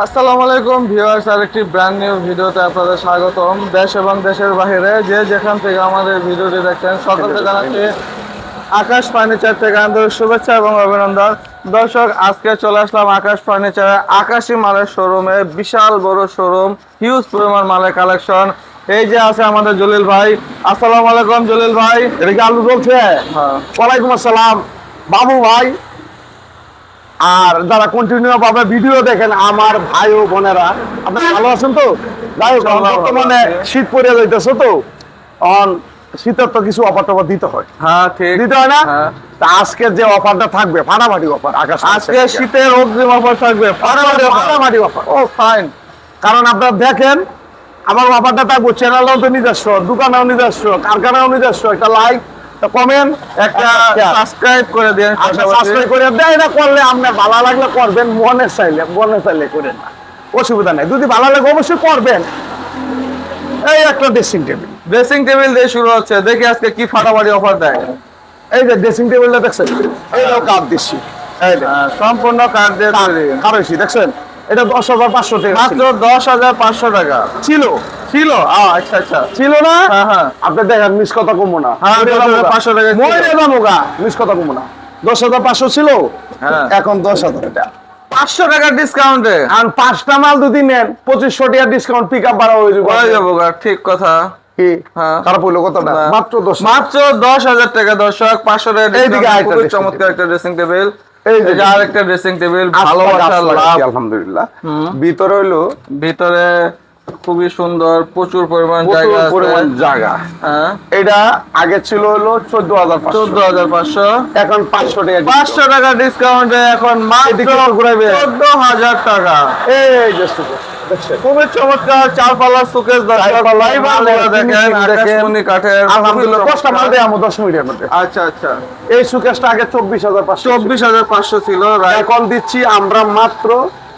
আসসালামু আলাইকুম ভিউয়ার্স আরেকটি ব্র্যান্ড নিউ ভিডিওতে আপনাদের স্বাগতম। দেশ এবং দেশের বাইরে যে যেখান থেকে আমাদের ভিডিওটি দেখছেন সকলকে জানাচ্ছি আকাশ ফার্নিচার থেকে আন্তরিক শুভেচ্ছা এবং অভিনন্দন। দর্শক আজকে চলে আসলাম আকাশ ফার্নিচারে আকাশি মালের শোরুমে বিশাল বড় শোরুম হিউজ পরিমাণ মালের কালেকশন এই যে আছে আমাদের জলিল ভাই। আসসালামু আলাইকুম জলিল ভাই। এটা কি আলু বলছে হ্যাঁ। ওয়ালাইকুম আসসালাম। বাবু ভাই। আর যারা কন্টিনিউ ভাবে ভিডিও দেখেন আমার ভাই ও বোনেরা আপনারা ভালো আছেন তো? যাই হোক বর্তমানে শীত পড়ে যাইতেছে তো? অন শীতের তো কিছু অফার টফার দিতে হয়। হ্যাঁ ঠিক। দিতে হয় না? হ্যাঁ। তা আজকে যে অফারটা থাকবে ফাটাফাটি অফার আকাশ আজকে শীতের অগ্রিম অফার থাকবে ফাটাফাটি। ফাটাফাটি অফার ও ফাইন কারণ আপনারা দেখেন আমার অফারটা থাকব চ্যানেলও তো নিজস্ব দোকানেও নিজস্ব কারখানাও নিজস্ব একটা লাইক কমেন্ট একটা সাবস্ক্রাইব করে দিন আচ্ছা সাবস্ক্রাইব করে দেয় এটা করলে আপনার ভালো লাগলে করবেন মনে চাইলে মনে চাইলে করেন অসুবিধা নেই যদি ভালো লাগে অবশ্যই করবেন। এই একটা ড্রেসিং টেবিল ড্রেসিং টেবিল দিয়ে শুরু হচ্ছে দেখি আজকে কি ফাটাফাটি অফার দেয়। এই যে ড্রেসিং টেবিলটা দেখছেন? এইটাও কাপ দিচ্ছি। এই যে। আহ, সম্পূর্ণ কার্ড দিয়ে তৈরি। দেখছেন? এটা দশ হাজার পাঁচশো টাকা মাত্র দশ হাজার পাঁচশো টাকা। ছিল। ছিল? আচ্ছা আচ্ছা। ছিল না? হ্যাঁ হ্যাঁ। আপনি দেখেন মিস কথা কমবো না। হ্যাঁ, মরে 10,500 টাকা ছিল। মরে মিস কথা কমবো না। দশ হাজার পাঁচশো ছিল। এখন দশ হাজার পাঁচশো টাকার ডিসকাউন্টে আর পাঁচটা মাল যদি নেন পঁচিশশো টাকা ডিসকাউন্ট পিক আপ বাড়া হয়ে যাবে ঠিক কথা। মাত্র দশ হাজার। টাকা দর্শক পাঁচশো টাকা এইদিকে আরেকটা চমৎকার একটা ড্রেসিং টেবিল আরেকটা ড্রেসিং টেবিল লাভ আলহামদুলিল্লাহ। ভিতরে হইল ভিতরে খুবই সুন্দর প্রচুর পরিমাণ জায়গা পরিমাণ জায়গা। হ্যাঁ। এটা আগে ছিল হলো চোদ্দ হাজার চোদ্দ হাজার পাঁচশো। এখন পাঁচশো টাকা পাঁচশো টাকা ডিসকাউন্টে এখন মাত্র ঘুরাইবে। চোদ্দ হাজার টাকা। এই যে খুবই চমৎকার চার পাল্লা সুকেশ চারপাল্লা, দেখেন কাঠের আলহামদুলিল্লাহ দশটা মাল দেয় আমার দশ মিনিটের মধ্যে। আচ্ছা আচ্ছা। এই সুকেশটা আগে চব্বিশ হাজার পাঁচশো চব্বিশ হাজার পাঁচশো ছিল? এখন দিচ্ছি আমরা মাত্র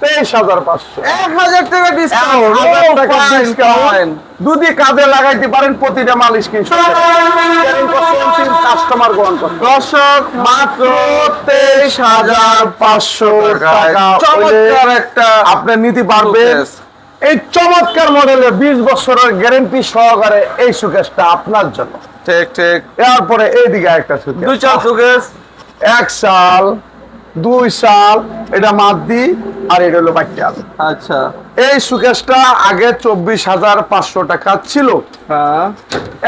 তেইশ হাজার পাঁচশো। এক হাজার টাকা ডিসকাউন্ট হাজার টাকা discount। যদি কাজে লাগাইতে পারেন প্রতিটা মাল স্ক্রিনশট কাস্টমার গ্রহণ করতে দর্শক মাত্র তেইশ হাজার পাঁচশো টাকা। চমৎকার একটা আপনি নিতে পারবেন এই চমৎকার মডেলের বিশ বছরের গ্যারেন্টি সহকারে এই সুকেশটা আপনার জন্য। ঠিক ঠিক। এরপরে এইদিকে একটা সুকেশ। দুই চার সুকেশ। এক সাল দুই সাল এটা মাদ্দি আর এটা হলো বাচ্চাল আচ্ছা। এই সুকেশটা আগে চব্বিশ হাজার পাঁচশো টাকা ছিল। হ্যাঁ।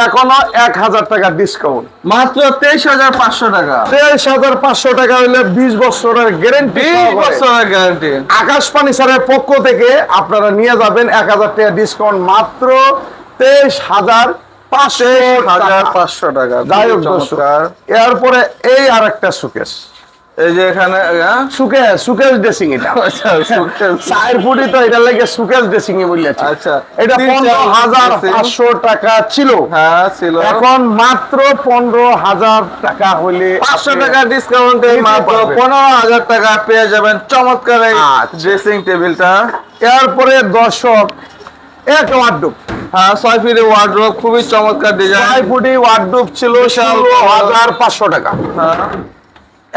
এখনও এক হাজার টাকা ডিসকাউন্ট মাত্র তেইশ হাজার পাঁচশো টাকা। তেইশ হাজার পাঁচশো টাকা হইলে বিশ বছরের গ্যারেন্টি বছরের গ্যারান্টি আকাশ পানি স্যারের পক্ষ থেকে আপনারা নিয়ে যাবেন এক হাজার টাকা ডিসকাউন্ট মাত্র তেইশ হাজার পাঁচশো হাজার টাকা। পাঁচশো টাকা। যাই হোক এরপরে এই আর একটা সুকেশ। এই যে এখানে হ্যাঁ? সুকেশ সুকেশ ড্রেসিং এটা। আচ্ছা ফুটি তো এটা লাগে সুকেশ ড্রেসিং আচ্ছা এটা পনেরো হাজার। পাঁচশো টাকা ছিল। হ্যাঁ ছিল। এখন মাত্র পনেরো হাজার টাকা হলে পাঁচশো টাকা ডিসকাউন্টে মাত্র। পনেরো হাজার টাকা পেয়ে যাবেন। চমৎকার এই আচ্ছা। ড্রেসিং টেবিলটা এরপরে দর্শক এক ওয়ার্ডুপ হ্যাঁ ছয় ফিটে ওয়ার্ড্রোব খুবই চমৎকার ডিজাইন ছয় ফুটি ওয়ার্ডুপ ছিল। হাজার পাঁচশো টাকা। হ্যাঁ।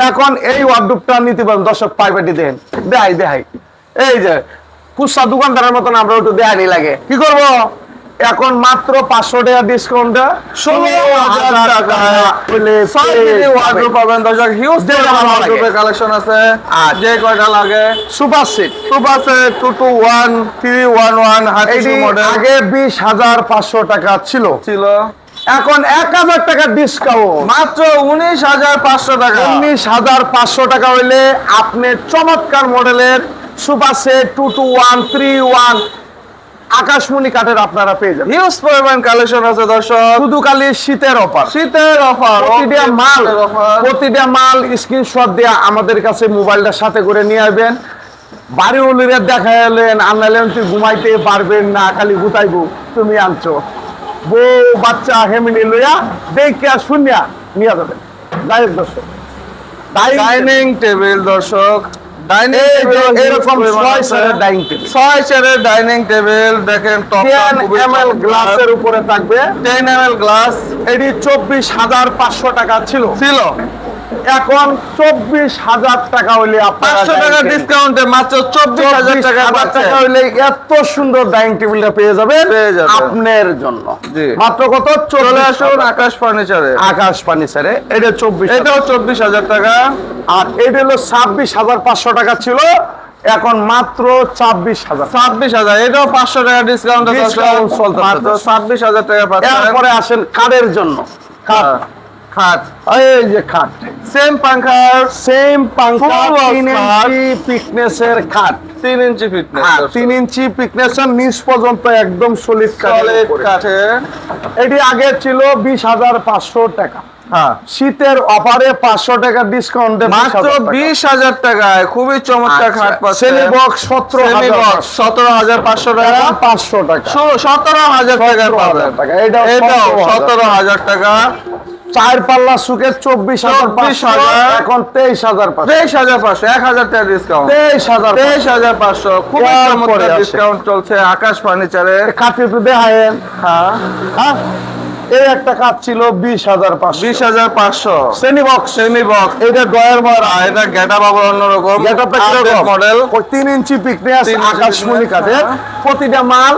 এখন এই ওয়ার্ডুপটা নিতে পারেন দর্শক পাইপাটি দেন দেখাই দেখাই। এই যে খুচরা দোকানদারের মতন আমরা একটু দেখানি লাগে। কি করব? এখন মাত্র পাঁচশো টাকা ডিসকাউন্ট ষোলো হাজার টাকা। পাবেন দর্শক হিউজ কালেকশন আছে। যে কয়টা লাগে? Super seat super set two two one three one one আগে বিশ হাজার পাঁচশো টাকা ছিল। ছিল। এখন এক হাজার টাকা ডিসকাউন্ট মাত্র উনিশ হাজার পাঁচশো টাকা। উনিশ হাজার পাঁচশো টাকা হইলে আপনি চমৎকার মডেলের super set two two one three one আকাশমণি কাঠের আপনারা পেয়ে যাবেন। হিউজ পরিমাণ কালেকশন আছে দর্শক। শুধু খালি শীতের অফার শীতের অফার প্রতিটা মাল প্রতিটা মাল স্ক্রিনশট দিয়ে আমাদের কাছে মোবাইলটা সাথে করে নিয়ে আসবেন। বাড়ি উলিরে দেখা এলেন আনলাইলেন তুই ঘুমাইতে পারবেন না খালি গুতাইবো তুমি আনছো। বউ বাচ্চা হেমিনি লইয়া দেখিয়া শুনিয়া নিয়ে যাবেন যাই দর্শক। ডাইনিং টেবিল দর্শক। ডাইনিং ডাইনিং টেবিল দেখেন গ্লাসের উপরে থাকবে। টেন এম এল গ্লাস এটি চব্বিশ হাজার পাঁচশো টাকা ছিল। ছিল। এখন চব্বিশ হাজার টাকা হইলে পাঁচশো টাকা ডিসকাউন্টে মাত্র চব্বিশ হাজার টাকা টাকা হইলে এত সুন্দর ডাইনিং টেবিলটা পেয়ে যাবেন আপনার জন্য। মাত্র কত? চলে আসুন আকাশ ফার্নিচারে আকাশ স্যারে এটা চব্বিশ এটাও চব্বিশ হাজার টাকা। আর এটা হলো ছাব্বিশ হাজার পাঁচশো টাকা ছিল। এখন মাত্র ছাব্বিশ হাজার। ছাব্বিশ হাজার। এটাও পাঁচশো টাকা ডিসকাউন্ট ছাব্বিশ হাজার টাকা পাচ্ছেন আসেন কাঠের জন্য। খাট হ্যাঁ, খাট। এই যে খাট। সেম পাঙ্খার সেম তিন ইঞ্চি পিকনেসের খাট। তিন ইঞ্চি ফিটনেস হ্যাঁ, তিন ইঞ্চি পিকনেসের নিচ পর্যন্ত একদম সলিড এটি আগে ছিল বিশ হাজার পাঁচশো টাকা। হ্যাঁ। শীতের অফারে পাঁচশো টাকা ডিসকাউন্ট মাত্র বিশ হাজার টাকায় খুবই চমৎকার খাট পাচ্ছেন সেমি বক্স সতেরো সেমি হাজার। বক্স সতেরো হাজার পাঁচশো টাকা। পাঁচশো টাকা। সতেরো হাজার টাকায় 17,000 পাবেন। টাকা। এটাও সতেরো হাজার টাকা। চার পাল্লা সুকের চব্বিশ হাজার 24,000 এখন তেইশ হাজার তেইশ হাজার পাঁচশো এক হাজার টাকা ডিসকাউন্ট তেইশ হাজার তেইশ হাজার পাঁচশো আছে। ডিসকাউন্ট চলছে আকাশ ফার্নিচারে। কাঠি একটু দেখায়েন। হ্যাঁ। হ্যাঁ? এই একটা কাঠ ছিল বিশ হাজার পাঁচশো। বিশ হাজার পাঁচশো। শ্রেণি বক্স সেমি বক্স এইটা ডয়ার মার আর এটা গেটা পাবো অন্যরকম। যেটাতে মডেল তিন ইঞ্চি পিকনিক ইঞ্চি আকাশমণি কাঠের। হ্যাঁ। প্রতিটা মাল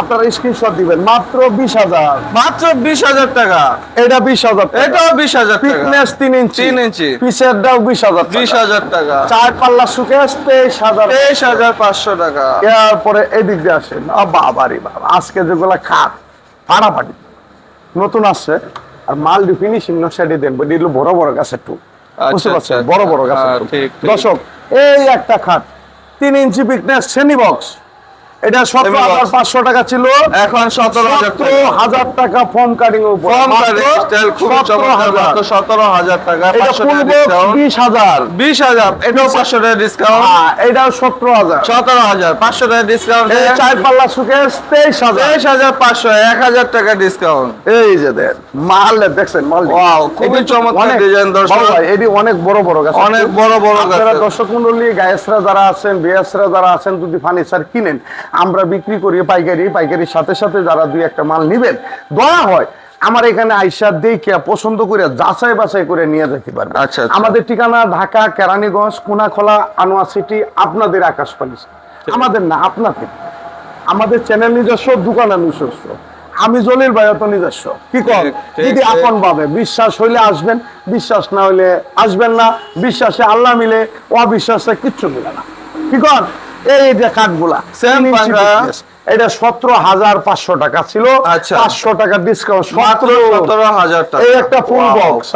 আপনারা স্ক্রিনশট দিবেন। মাত্র বিশ হাজার। মাত্র বিশ হাজার টাকা। এটা বিশ হাজার এটাও বিশ হাজার ফিটনেস তিন ইঞ্চি। তিন ইঞ্চি। পিসের দাও বিশ হাজার বিশ হাজার টাকা। চার পাল্লা সুকেশ তেইশ হাজার। তেইশ হাজার পাঁচশো টাকা। এরপরে এদিক দিয়ে আসেন। বাবারি বাবা আজকে যেগুলা খাট ফাটাফাটি। নতুন আসছে। আর মাল ফিনিশিং নকশাটি দেন এগুলো বড় বড় গাছের টু বুঝতে আচ্ছা, পারছেন? আচ্ছা, বড় বড় গাছের হ্যাঁ। দর্শক এই একটা খাট তিন ইঞ্চি ফিটনেস শ্রেণি বক্স এটা সতেরো হাজার পাঁচশো টাকা ছিল। এখন সতেরো হাজার টাকা ফর্ম কাটিং উপর। কম মাত্র স্টাইল খুবই 17,000 চমৎকার মাত্র সতেরো হাজার টাকা বিশ হাজার। বিশ হাজার এটাও পাঁচশো টাকা ডিসকাউন্ট হ্যাঁ, এটাও সতেরো হাজার। সতেরো হাজার পাঁচশো টাকা ডিসকাউন্ট চার পাল্লা সুকেশ তেইশ হাজার। তেইশ হাজার পাঁচশো এক হাজার টাকা ডিসকাউন্ট এই যে দেন মাল দেখছেন মাল খুবই চমৎকার design, দর্শক। এটি অনেক বড় বড় গাছ। অনেক বড় বড় গাছের। দর্শক মন্ডলী গায়েসরা যারা আছেন বিয়াসরা যারা আছেন যদি ফার্নিচার কিনেন আমরা বিক্রি করি পাইকারি পাইকারির সাথে সাথে যারা দুই একটা মাল নিবেন দয়া হয় আমার এখানে আইসা দেখে পছন্দ করে যাচাই বাছাই করে নিয়ে যেতে পারবেন আচ্ছা, আচ্ছা। আমাদের ঠিকানা ঢাকা কেরানীগঞ্জ কোনাখোলা আনোয়ার সিটি আপনাদের আকাশ ফার্নিচার আমাদের না আপনাদের। আমাদের চ্যানেল নিজস্ব দোকানের নিজস্ব। আমি জলিল ভাই তো নিজস্ব। কি কর যদি। আপন ভাবে বিশ্বাস হইলে আসবেন বিশ্বাস না হইলে আসবেন না। বিশ্বাসে আল্লাহ মিলে অবিশ্বাসে কিচ্ছু মিলে না। কি কর এই যে কাঠগুলা। এটা সতেরো হাজার পাঁচশো টাকা ছিল। আচ্ছা। পাঁচশো টাকা ডিসকাউন্ট সতেরো। সতেরো হাজার টাকা। এই একটা ফুল Wow, বক্স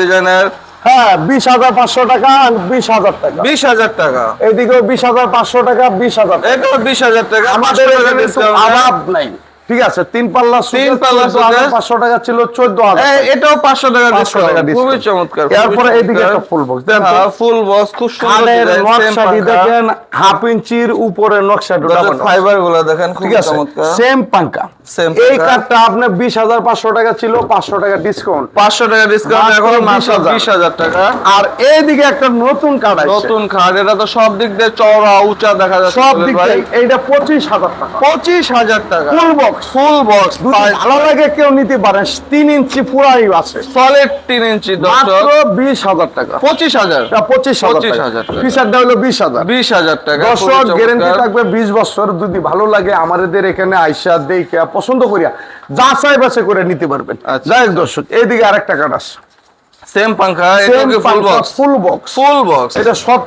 ডিজাইনের হ্যাঁ বিশ হাজার পাঁচশো টাকা বিশ হাজার টাকা। বিশ হাজার টাকা। এদিকেও বিশ হাজার পাঁচশো টাকা বিশ হাজার। এটাও বিশ হাজার টাকা আমাদের অভাব নাই। ঠিক আছে তিন পাল্লা তিন পাল্লা। পাঁচশো টাকা ছিল চোদ্দ হাজার এটাও পাঁচশো টাকা 500 টাকা ডিসকাউন্ট খুবই চমৎকার এরপরে এইদিকে একটা ফুল বক্স ফুল বক্স খুব সুন্দর নকশাটি দেখেন হাফ ইঞ্চির উপরে ফাইবারগুলো দেখেন ঠিক আছে সেম পাঙ্কা এই পাঙ্খা। কার্ডটা আপনার বিশ হাজার পাঁচশো টাকা ছিল পাঁচশো টাকা ডিসকাউন্ট পাঁচশো টাকা ডিসকাউন্ট এখন 20,000 বিশ হাজার। টাকা। আর এইদিকে একটা নতুন কার্ড নতুন খাট এটা তো সব দিক দিয়ে চওড়া উঁচা দেখা যাচ্ছে সব দিক। থেকে এইটা পঁচিশ হাজার টাকা। পঁচিশ হাজার টাকা। ফুল বক্স ফুল বক্স ভালো লাগে কেউ নিতে পারেন তিন ইঞ্চি পুরাই আছে। সলিড তিন ইঞ্চি মাত্র বিশ হাজার টাকা। পঁচিশ হাজার। পঁচিশ পঁচিশ হাজার 25,000 টাকা। টাকা। ফিচারটা হলো বিশ হাজার। বিশ হাজার টাকা বছর গ্যারেন্টি থাকবে বিশ বছর। যদি ভালো লাগে আমাদের এখানে আইসা দেখে পছন্দ করিয়া যাচাই বাছাই করে নিতে পারবেন। আচ্ছা। যাই হোক দর্শক এইদিকে আরেকটা কাঠ আছে। সেম পাঙ্খা এটা কি full box full box full box এটা সব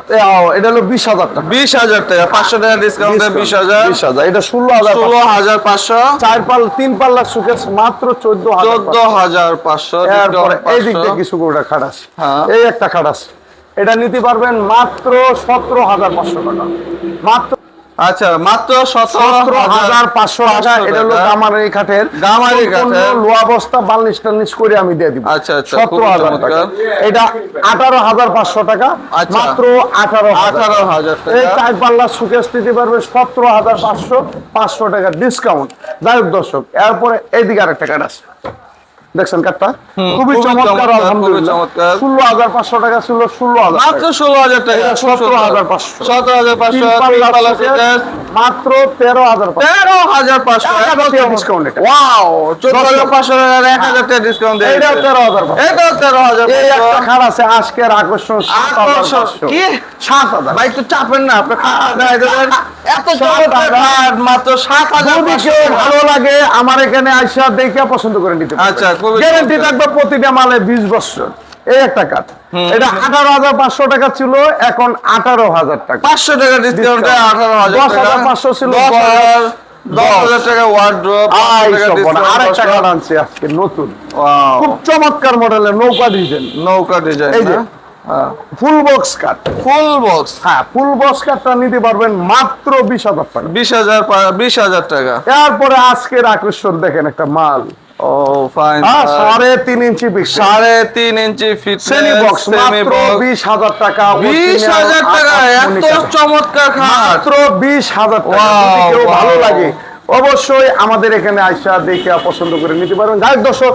এটা হলো বিশ হাজার টাকা। বিশ হাজার টাকা পাঁচশো টাকা ডিসকাউন্ট বিশ হাজার। বিশ এটা ষোলো হাজার ষোলো হাজার পাঁচশো। চার পাল তিন পাল্লা সুকেশ মাত্র চোদ্দ হাজার চোদ্দ হাজার পাঁচশো এরপরে এই দিক পাঁচশো। কিছু করে খাট আছে হ্যাঁ। এই একটা খাট আছে এটা নিতে পারবেন মাত্র সতেরো হাজার পাঁচশো টাকা। মাত্র আচ্ছা মাত্র সতেরো হাজার পাঁচশো টাকা। এটা হলো গামারি কাঠের গামারি কাঠের। লোয়া বস্তা বার্নিশ টার্নিশ করে আমি দিয়ে দিব। আচ্ছা, আচ্ছা, সতেরো হাজার টাকা। এটা আঠারো হাজার পাঁচশো টাকা আচ্ছা। মাত্র আঠারো আঠারো হাজার। এই চার পাল্লা সুকেশ দিতে পারবে সতেরো হাজার পাঁচশো পাঁচশো টাকা ডিসকাউন্ট যাই হোক দর্শক এরপরে এইদিকে আরেকটা কার্ড আছে। দেখছেন কার্ডটা? খুবই চমৎকার আলহামদুলিল্লাহ। ষোলো হাজার পাঁচশো টাকা ছিল ষোলো হাজার মাত্র ষোলো হাজার টাকা এটা খুব সুন্দর। 17,500 সতেরো হাজার পাঁচশো পাল্লা সুকেশ, সুকেশ, মাত্র তেরো হাজার তেরো হাজার পাঁচশো হাজার টাকা। ওয়াও চোদ্দ হাজার পাঁচশো টাকার এক হাজার টাকা ডিসকাউন্ট দিয়ে এইটাও তেরো হাজার এটাও তেরো হাজার পাঁচশো। খাট আছে আজকের আকর্ষণ সাত হাজার আকর্ষণ। কি? সাত হাজার। ভাই একটু চাপেন না আপনি খাট দেখাই এত মাত্র সাত হাজার পাঁচশো টাকা। ভালো লাগে আমার এখানে আইসা দেখে পছন্দ করে নিতে আচ্ছা, গ্যারান্টি। থাকবে প্রতিটা মালে বিশ বছর। এই একটা কাঠ এটা আঠারো হাজার পাঁচশো টাকা ছিল এখন আঠারো হাজার টাকা। পাঁচশো টাকা ডিসকাউন্টে। আঠারো হাজার দশ হাজার পাঁচশো ছিল, খুব চমৎকার মডেলের নৌকা ডিজাইন নৌকা ডিজাইন এই যে ফুল বক্স ফুল বক্স হ্যাঁ ফুল বক্স কাঠটা নিতে পারবেন মাত্র বিশ হাজার টাকা। বিশ হাজার বিশ হাজার টাকা। এরপরে আজকের আকর্ষণ দেখেন একটা মাল। ও ফাইন সাড়ে তিন ইঞ্চি সাড়ে তিন ইঞ্চি সেমি বক্স মাত্র বিশ হাজার টাকা বিশ হাজার টাকা এত চমৎকার মাত্র বিশ হাজার টাকা. ভালো লাগে অবশ্যই আমাদের এখানে আইসা দেখে পছন্দ করে নিতে পারবেন। যাই দর্শক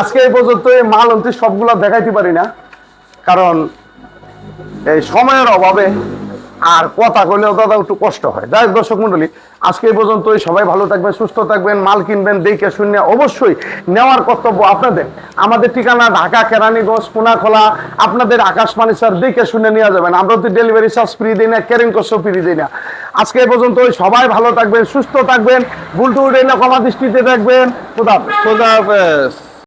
আজকে এই পর্যন্ত এই মাল অন্তি সবগুলা দেখাইতে পারি না কারণ এই সময়ের অভাবে আর কথা কইলেও দাদা একটু কষ্ট হয়। যাই দর্শক মন্ডলী আজকে এই পর্যন্তই। সবাই ভালো থাকবেন, সুস্থ থাকবেন, মাল কিনবেন, দেখে শুনে অবশ্যই নেওয়ার কর্তব্য আপনাদের। আমাদের ঠিকানা ঢাকা কেরানীগঞ্জ, কোনাখোলা। আপনাদের আকাশ স্যার দেখে শুনে নিয়ে যাবেন আমরা তো ডেলিভারি চার্জ ফ্রি দিই না ক্যারিং কস্টও ফ্রি দিই না। আজকে এই পর্যন্তই। সবাই ভালো থাকবেন, সুস্থ থাকবেন। উঠে না কমা দৃষ্টিতে থাকবেন খুদা হাফেজ।